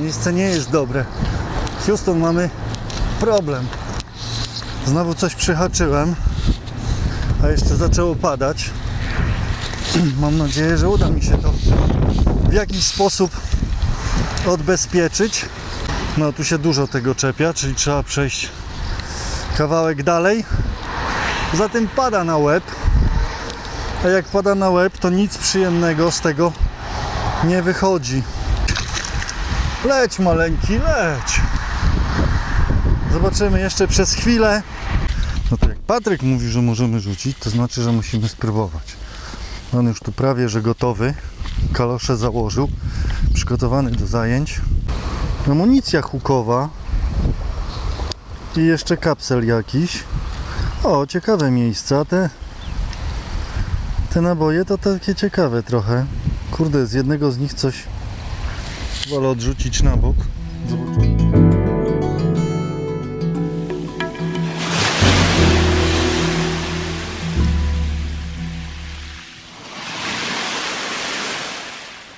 Miejsce nie jest dobre. Houston, mamy problem. Znowu coś przyhaczyłem, a jeszcze zaczęło padać. Mam nadzieję, że uda mi się to w jakiś sposób odbezpieczyć. No tu się dużo tego czepia, czyli trzeba przejść kawałek dalej. Poza tym pada na łeb. A jak pada na łeb, to nic przyjemnego z tego nie wychodzi. Leć maleńki, leć. Zobaczymy jeszcze przez chwilę. No to jak Patryk mówi, że możemy rzucić, to znaczy, że musimy spróbować. On już tu prawie, że gotowy. Kalosze założył. Przygotowany do zajęć. Amunicja hukowa. I jeszcze kapsel jakiś. O, ciekawe miejsca. Te, te naboje to takie ciekawe trochę. Kurde, z jednego z nich coś wolę odrzucić na bok.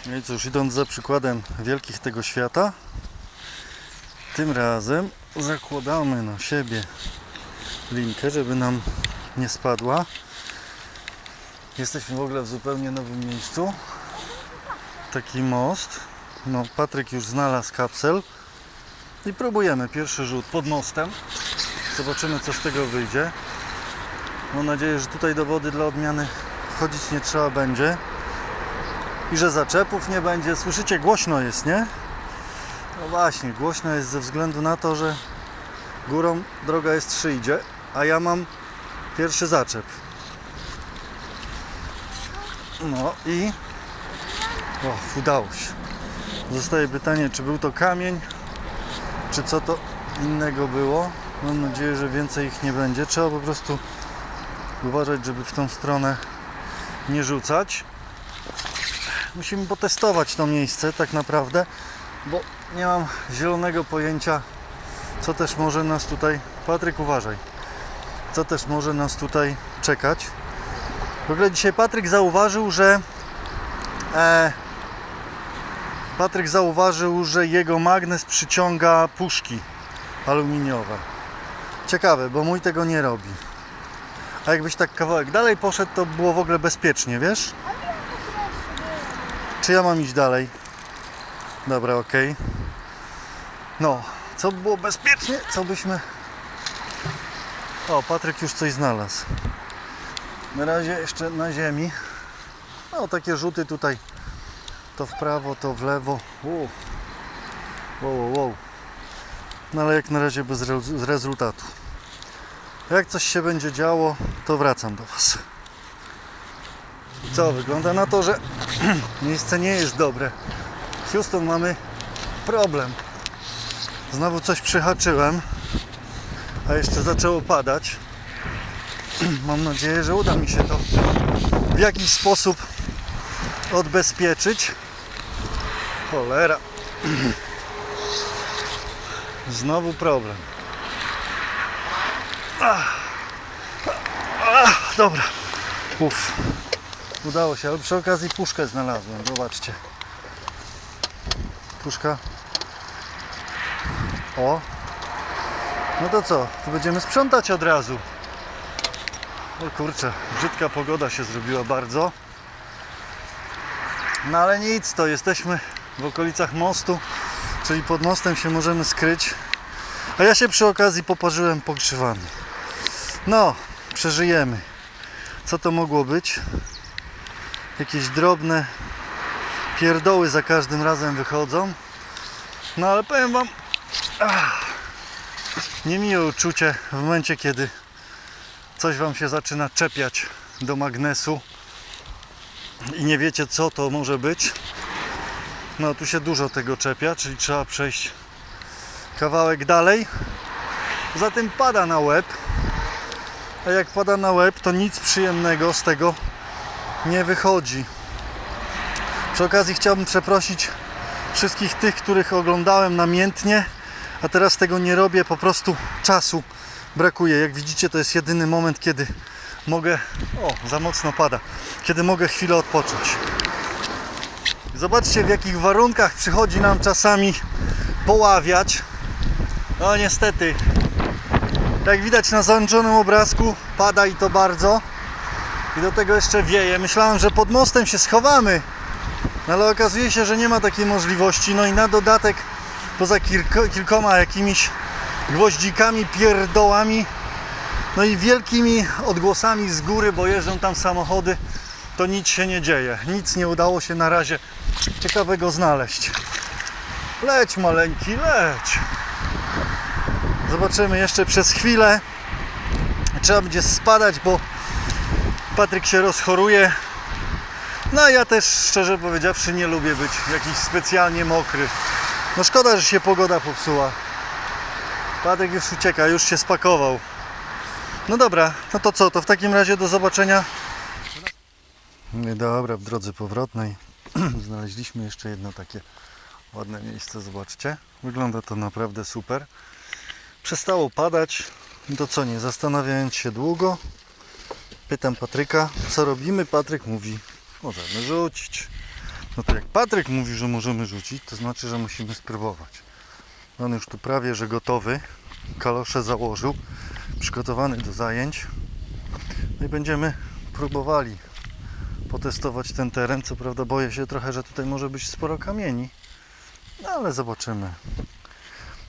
No i cóż, idąc za przykładem wielkich tego świata, tym razem zakładamy na siebie linkę, żeby nam nie spadła. Jesteśmy w ogóle w zupełnie nowym miejscu. Taki most. No, Patryk już znalazł kapsel. I próbujemy pierwszy rzut pod mostem. Zobaczymy, co z tego wyjdzie. Mam nadzieję, że tutaj do wody dla odmiany wchodzić nie trzeba będzie. I że zaczepów nie będzie. Słyszycie, głośno jest, nie? No właśnie, głośno jest ze względu na to, że górą droga jest szyjdzie, a ja mam pierwszy zaczep. No i o, udało się. Zostaje pytanie, czy był to kamień, czy co to innego było. Mam nadzieję, że więcej ich nie będzie. Trzeba po prostu uważać, żeby w tą stronę nie rzucać. Musimy potestować to miejsce tak naprawdę, bo nie mam zielonego pojęcia, co też może nas tutaj. Patryk, uważaj. Co też może nas tutaj czekać. W ogóle dzisiaj Patryk zauważył, że e, Patryk zauważył, że jego magnes przyciąga puszki aluminiowe. Ciekawe, bo mój tego nie robi. A jakbyś tak kawałek dalej poszedł, to było w ogóle bezpiecznie, wiesz? Czy ja mam iść dalej? Dobra, okej. No, co by było bezpiecznie? Co byśmy... O, Patryk już coś znalazł. Na razie jeszcze na ziemi. No, takie rzuty tutaj. To w prawo, to w lewo. Wow, wow, wow. No ale jak na razie bez re- rezultatu. Jak coś się będzie działo, to wracam do Was. Co, wygląda na to, że miejsce nie jest dobre. Houston, mamy problem. Znowu coś przyhaczyłem, a jeszcze zaczęło padać. Mam nadzieję, że uda mi się to w jakiś sposób odbezpieczyć. Cholera. Znowu problem. Ach. Ach, dobra. Uff. Udało się, ale przy okazji puszkę znalazłem. Zobaczcie. Puszka. O. No to co? To będziemy sprzątać od razu. O kurczę, brzydka pogoda się zrobiła bardzo. No ale nic, to jesteśmy w okolicach mostu, czyli pod mostem się możemy skryć. A ja się przy okazji poparzyłem pogrzewami. No, przeżyjemy. Co to mogło być? Jakieś drobne pierdoły za każdym razem wychodzą. No ale powiem wam, niemiłe uczucie w momencie, kiedy coś wam się zaczyna czepiać do magnesu i nie wiecie co to może być. No tu się dużo tego czepia, czyli trzeba przejść kawałek dalej. Poza tym pada na łeb. A jak pada na łeb, to nic przyjemnego z tego nie wychodzi. Przy okazji chciałbym przeprosić wszystkich tych, których oglądałem namiętnie, a teraz tego nie robię, po prostu czasu brakuje. Jak widzicie, to jest jedyny moment, kiedy mogę. O, za mocno pada. Kiedy mogę chwilę odpocząć. Zobaczcie, w jakich warunkach przychodzi nam czasami poławiać. No niestety, jak widać na załączonym obrazku, pada i to bardzo. I do tego jeszcze wieje. Myślałem, że pod mostem się schowamy, no ale okazuje się, że nie ma takiej możliwości. No i na dodatek, poza kilko, kilkoma jakimiś gwoździkami, pierdołami, no i wielkimi odgłosami z góry, bo jeżdżą tam samochody, to nic się nie dzieje. Nic nie udało się na razie ciekawego znaleźć. Leć maleńki, leć. Zobaczymy jeszcze przez chwilę. Trzeba będzie spadać, bo Patryk się rozchoruje. No ja też szczerze powiedziawszy nie lubię być jakiś specjalnie mokry. No szkoda, że się pogoda popsuła. Patryk już ucieka, już się spakował. No dobra, no to co, to w takim razie do zobaczenia. Dobra, w drodze powrotnej znaleźliśmy jeszcze jedno takie ładne miejsce, zobaczcie. Wygląda to naprawdę super. Przestało padać, to co nie, zastanawiając się długo, pytam Patryka, co robimy? Patryk mówi, możemy rzucić. No to jak Patryk mówi, że możemy rzucić, to znaczy, że musimy spróbować. On już tu prawie, że gotowy, kalosze założył, przygotowany do zajęć. No i będziemy próbowali potestować ten teren. Co prawda boję się trochę, że tutaj może być sporo kamieni, no ale zobaczymy.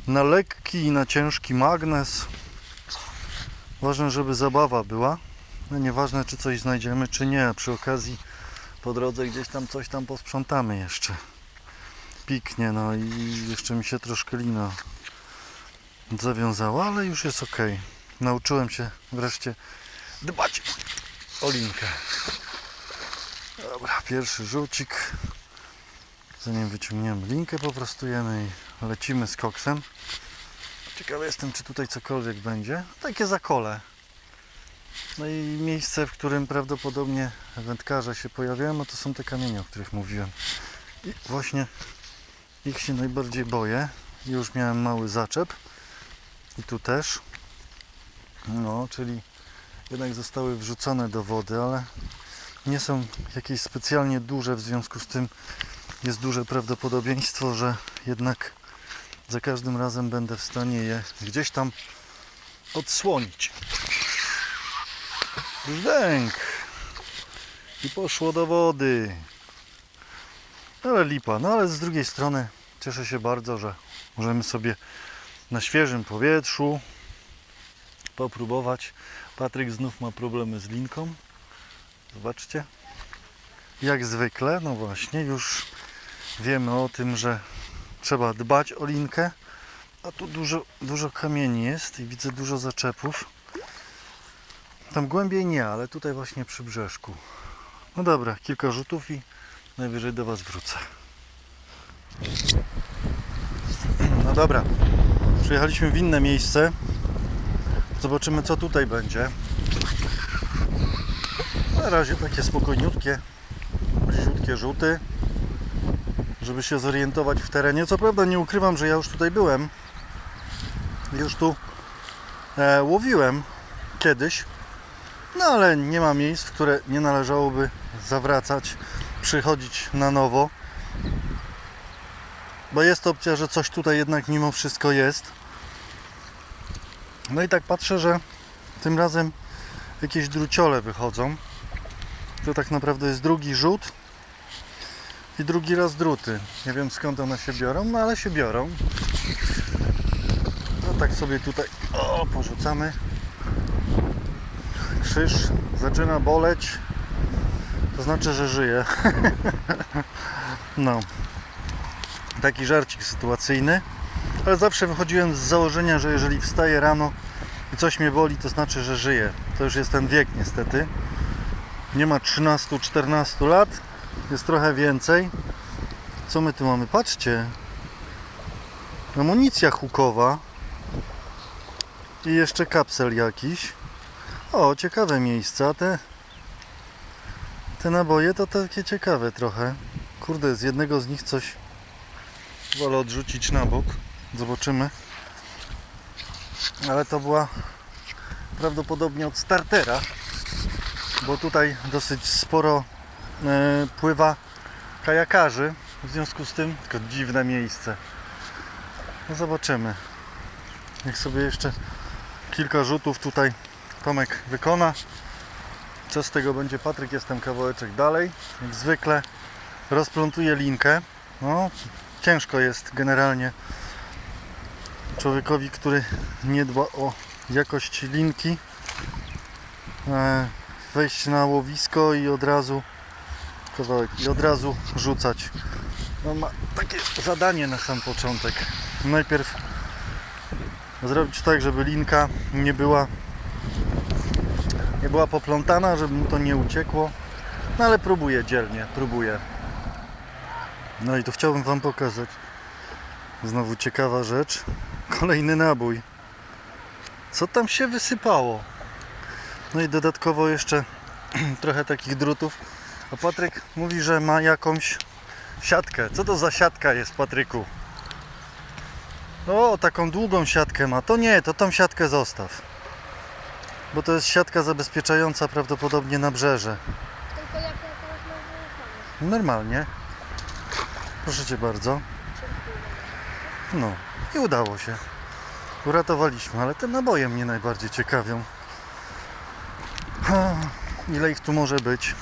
Na lekki i na ciężki magnes. Ważne, żeby zabawa była. No nieważne, czy coś znajdziemy, czy nie. Przy okazji po drodze gdzieś tam coś tam posprzątamy jeszcze. Piknie, no i jeszcze mi się troszkę lina zawiązała, ale już jest ok. Nauczyłem się wreszcie dbać o linkę. Dobra, pierwszy rzucik. Zanim wyciągniemy linkę, poprostujemy i lecimy z koksem. Ciekawy jestem, czy tutaj cokolwiek będzie. Takie zakole. No i miejsce, w którym prawdopodobnie wędkarze się pojawiają, no to są te kamienie, o których mówiłem. I właśnie ich się najbardziej boję. Już miałem mały zaczep. I tu też. No, czyli jednak zostały wrzucone do wody, ale nie są jakieś specjalnie duże, w związku z tym jest duże prawdopodobieństwo, że jednak za każdym razem będę w stanie je gdzieś tam odsłonić. Brzdęk! I poszło do wody. Ale lipa, no ale z drugiej strony cieszę się bardzo, że możemy sobie na świeżym powietrzu popróbować. Patryk znów ma problemy z linką. Zobaczcie. Jak zwykle, no właśnie, już wiemy o tym, że trzeba dbać o linkę. A tu dużo, dużo kamieni jest i widzę dużo zaczepów. Tam głębiej nie, ale tutaj właśnie przy brzeszku. No dobra, kilka rzutów i najwyżej do Was wrócę. No dobra, przyjechaliśmy w inne miejsce. Zobaczymy co tutaj będzie. Na razie takie spokojniutkie, bliziutkie rzuty, żeby się zorientować w terenie. Co prawda nie ukrywam, że ja już tutaj byłem. Już tu e, łowiłem kiedyś. No ale nie ma miejsc, w które nie należałoby zawracać, przychodzić na nowo. Bo jest opcja, że coś tutaj jednak mimo wszystko jest. No i tak patrzę, że tym razem jakieś druciole wychodzą. To tak naprawdę jest drugi rzut i drugi raz druty. Nie wiem skąd one się biorą, no ale się biorą. No tak sobie tutaj o, porzucamy. Krzyż zaczyna boleć. To znaczy, że żyje. no. Taki żarcik sytuacyjny. Ale zawsze wychodziłem z założenia, że jeżeli wstaję rano i coś mnie boli, to znaczy, że żyję. To już jest ten wiek niestety. Nie ma 13-14 lat. Jest trochę więcej. Co my tu mamy? Patrzcie. Amunicja hukowa. I jeszcze kapsel jakiś. O, ciekawe miejsca. Te, te naboje to takie ciekawe trochę. Kurde, z jednego z nich coś wolę odrzucić na bok. Zobaczymy. Ale to była prawdopodobnie od startera, bo tutaj dosyć sporo e, pływa kajakarzy. W związku z tym, tylko dziwne miejsce. No zobaczymy. Niech sobie jeszcze kilka rzutów tutaj Tomek wykona. Co z tego będzie Patryk? Jestem kawałeczek dalej. Jak zwykle rozplątuję linkę. No, ciężko jest generalnie człowiekowi, który nie dba o jakość linki e, wejść na łowisko i od razu kawałek i od razu rzucać. No ma takie zadanie na sam początek. Najpierw zrobić tak, żeby linka nie była nie była poplątana, żeby mu to nie uciekło. No ale próbuję dzielnie, próbuję. No i to chciałbym Wam pokazać. Znowu ciekawa rzecz. Kolejny nabój. Co tam się wysypało? No i dodatkowo jeszcze trochę takich drutów. A Patryk mówi, że ma jakąś siatkę. Co to za siatka jest, Patryku? O, taką długą siatkę ma. To nie, to tą siatkę zostaw. Bo to jest siatka zabezpieczająca prawdopodobnie nabrzeże. Tylko jak ja teraz mam. Normalnie. Proszę Cię bardzo. No i udało się. Uratowaliśmy, ale te naboje mnie najbardziej ciekawią. Ile ich tu może być?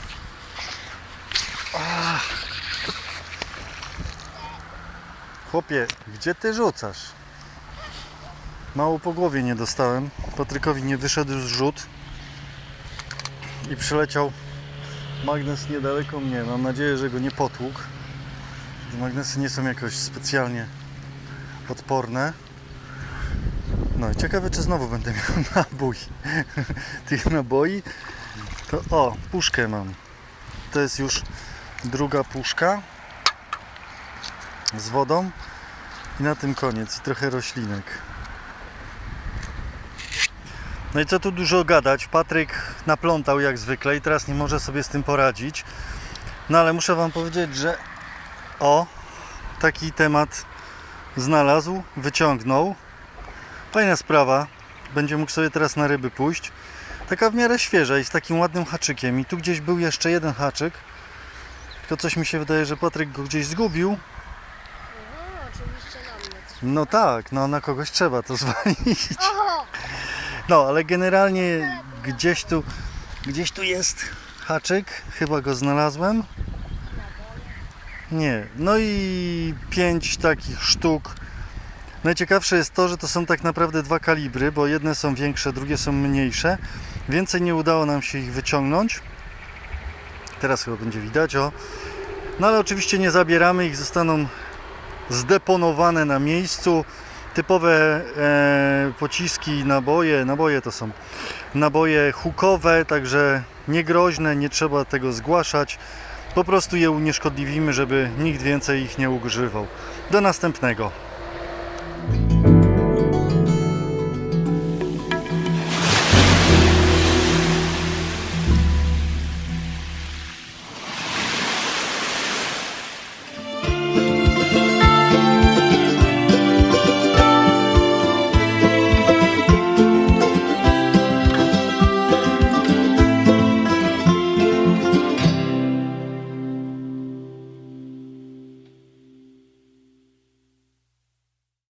Chłopie, gdzie ty rzucasz? Mało po głowie nie dostałem. Patrykowi nie wyszedł już rzut. I przyleciał magnes niedaleko mnie. Mam nadzieję, że go nie potłukł. Magnesy nie są jakoś specjalnie odporne. No ciekawe, czy znowu będę miał nabój. Tych naboi to o, puszkę mam. To jest już druga puszka z wodą i na tym koniec. I trochę roślinek. No i co tu dużo gadać? Patryk naplątał jak zwykle i teraz nie może sobie z tym poradzić. No ale muszę Wam powiedzieć, że o, taki temat znalazł, wyciągnął. Fajna sprawa. Będzie mógł sobie teraz na ryby pójść. Taka w miarę świeża i z takim ładnym haczykiem. I tu gdzieś był jeszcze jeden haczyk. Tylko coś mi się wydaje, że Patryk go gdzieś zgubił. Aha, oczywiście na mnie. No tak, no na kogoś trzeba to zwalić. Oho! No, ale generalnie gdzieś tu, gdzieś tu jest haczyk. Chyba go znalazłem. Nie. No i pięć takich sztuk. Najciekawsze jest to, że to są tak naprawdę dwa kalibry, bo jedne są większe, drugie są mniejsze. Więcej nie udało nam się ich wyciągnąć. Teraz chyba będzie widać, o. No ale oczywiście nie zabieramy ich, zostaną zdeponowane na miejscu. Typowe e, pociski, naboje, naboje to są naboje hukowe, także niegroźne, nie trzeba tego zgłaszać. Po prostu je unieszkodliwimy, żeby nikt więcej ich nie używał. Do następnego.